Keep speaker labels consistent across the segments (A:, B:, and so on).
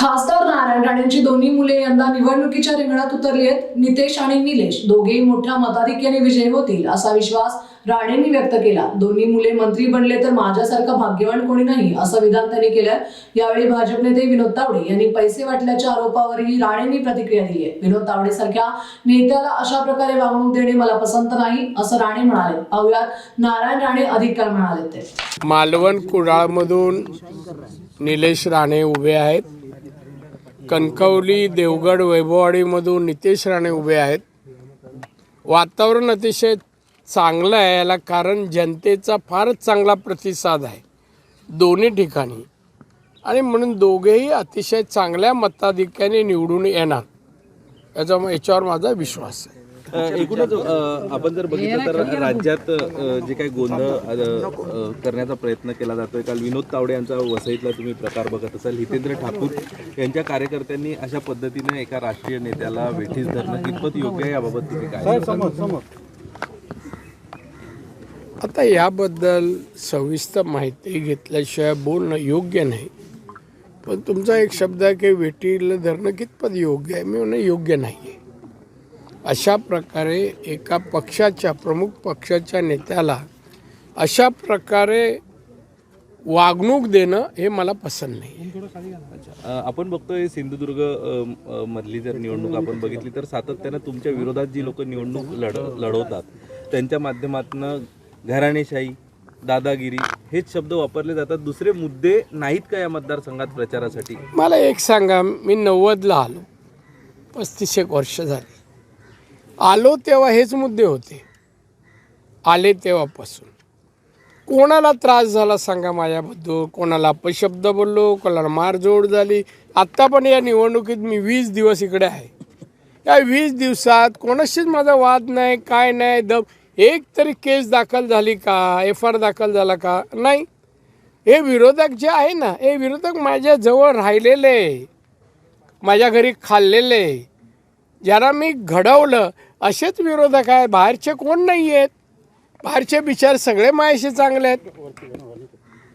A: खासदार नारायण राणेंची दोन्ही मुले यंदा निवडणुकीच्या रिंगणात उतरली आहेत. नितेश आणि निलेश दोघेही मोठ्या मताधिक्याने विजयी होतील असा विश्वास राणेंनी व्यक्त केला. दोन्ही मुले मंत्री बनले तर माझ्यासारखं भाग्यवान कोणी नाही असं विधान त्यांनी केलं यावेळी भाजप नेते विनोद तावडे यांनी पैसे वाटल्याच्या आरोपावरही राणेंनी प्रतिक्रिया दिली आहे. विनोद तावडे सारख्या नेत्याला अशा प्रकारे वागणूक देणे मला पसंत नाही असं राणे म्हणाले. पाहुयात नारायण राणे अधिक काय म्हणाले ते.
B: मालवण कुडाळमधून निलेश राणे उभे आहेत. कणकवली देवगड वैभववाडीमधून नितेश राणे उभे आहेत. वातावरण अतिशय चांगलं आहे याला कारण जनतेचा फारच चांगला प्रतिसाद आहे दोन्ही ठिकाणी. आणि म्हणून दोघेही अतिशय चांगल्या मताधिक्याने निवडून येणार याचा याच्यावर माझा विश्वास आहे.
C: एकूणच आपण जर बघितलं तर राज्यात जे काही गोंधळ करण्याचा प्रयत्न केला जातोय काल विनोद तावडे यांचा वसईतला तुम्ही प्रकार बघत असाल हितेंद्र ठाकूर यांच्या कार्यकर्त्यांनी अशा पद्धतीने एका राष्ट्रीय नेत्याला वेठीस धरणं कितपत योग्य आहे याबाबत तुम्ही काय?
B: आता याबद्दल सविस्तर माहिती घेतल्याशिवाय बोलणं योग्य नाही. पण तुमचा एक शब्द आहे की वेटीला धरणं कितपत योग्य आहे? मी म्हणणं योग्य नाही आहे अशा प्रकारे एका पक्षाच्या प्रमुख पक्षाच्या नेत्याला अशा प्रकारे वागणूक देणं हे मला पसंत नाही.
C: आपण बघतोय सिंधुदुर्ग मधली जर निवडणूक आपण बघितली तर सातत्यानं तुमच्या विरोधात जी लोक निवडणूक लढ लढवतात त्यांच्या माध्यमातून घराणेशाही दादागिरी हेच शब्द वापरले जातात. दुसरे मुद्दे नाहीत का या मतदारसंघात प्रचारासाठी?
B: मला एक सांगा मी नव्वदला आलो. पस्तीस एक वर्ष झाली. आलो तेव्हा हेच मुद्दे होते. आले तेव्हापासून. कोणाला त्रास झाला सांगा माझ्याबद्दल. कोणाला अपशब्द बोललो कोणाला मारजोड झाली. आत्ता पण या निवडणुकीत मी वीस दिवस इकडे आहे. या वीस दिवसात कोणाशीच माझा वाद नाही काय नाही दब एक तरी केस दाखल झाली का? एफ आर दाखल झाला का? नाही. हे विरोधक जे आहे ना हे विरोधक माझ्याजवळ राहिलेले माझ्या घरी खाल्लेले. ज्याला मी घडवलं असेच विरोधक आहे बाहेरचे कोण नाही आहेत बाहेरचे विचार सगळे मायाशी चांगले आहेत.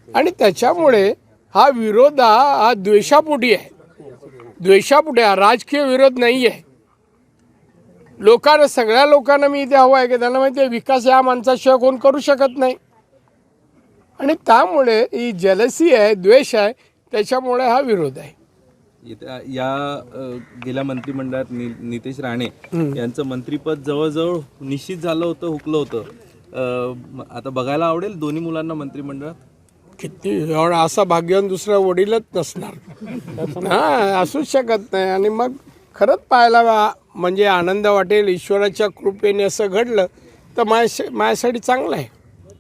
B: आणि त्याच्यामुळे हा विरोध हा द्वेषापुढी द्वेषापोटी आहे. द्वेषापुढे हा राजकीय विरोध नाही आहे लोकांना सगळ्या लोकांना मी इथे हवं आहे की त्यांना माहिती आहे विकास या माणसाशिवाय कोण करू शकत नाही. आणि त्यामुळे ही जलसी आहे द्वेष आहे त्याच्यामुळे हा विरोध आहे.
C: येत्या- या गेल्या मंत्रिमंडळात नि, नितेश राणे यांचं मंत्रीपद जवळजवळ निश्चित झालं होतं हुकलं होतं. आता बघायला आवडेल दोन्ही मुलांना मंत्रिमंडळात?
B: किती असा भाग्यवान दुसरा वडीलच नसणार. हा असूच शकत नाही. आणि मग खरंच पाहायला म्हणजे आनंद वाटेल ईश्वराच्या कृपेने असं घडलं तर माझ्या माझ्यासाठी चांगलं आहे.